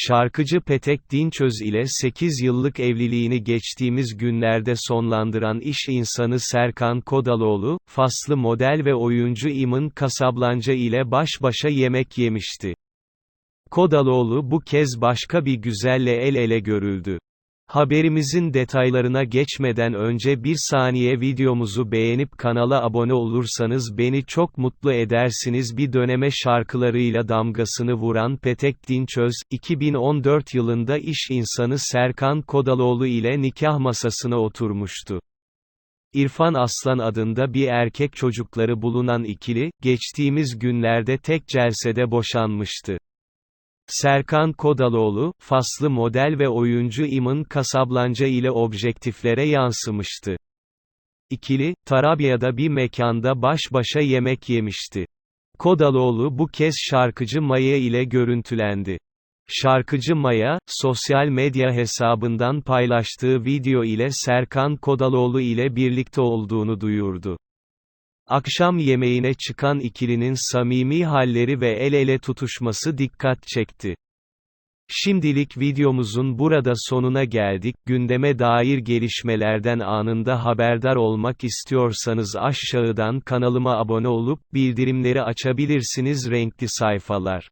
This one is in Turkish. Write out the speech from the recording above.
Şarkıcı Petek Dinçöz ile 8 yıllık evliliğini geçtiğimiz günlerde sonlandıran iş insanı Serkan Kodaloğlu, Faslı model ve oyuncu İmın Kasablanca ile baş başa yemek yemişti. Kodaloğlu bu kez başka bir güzelle el ele görüldü. Haberimizin detaylarına geçmeden önce bir saniye videomuzu beğenip kanala abone olursanız beni çok mutlu edersiniz. Bir döneme şarkılarıyla damgasını vuran Petek Dinçöz, 2014 yılında iş insanı Serkan Kodaloğlu ile nikah masasına oturmuştu. İrfan Aslan adında bir erkek çocukları bulunan ikili, geçtiğimiz günlerde tek celsede boşanmıştı. Serkan Kodaloğlu, Faslı model ve oyuncu İmın Kasablanca ile objektiflere yansımıştı. İkili, Tarabya'da bir mekanda baş başa yemek yemişti. Kodaloğlu bu kez şarkıcı Maya ile görüntülendi. Şarkıcı Maya, sosyal medya hesabından paylaştığı video ile Serkan Kodaloğlu ile birlikte olduğunu duyurdu. Akşam yemeğine çıkan ikilinin samimi halleri ve el ele tutuşması dikkat çekti. Şimdilik videomuzun burada sonuna geldik. Gündeme dair gelişmelerden anında haberdar olmak istiyorsanız aşağıdan kanalıma abone olup bildirimleri açabilirsiniz renkli sayfalar.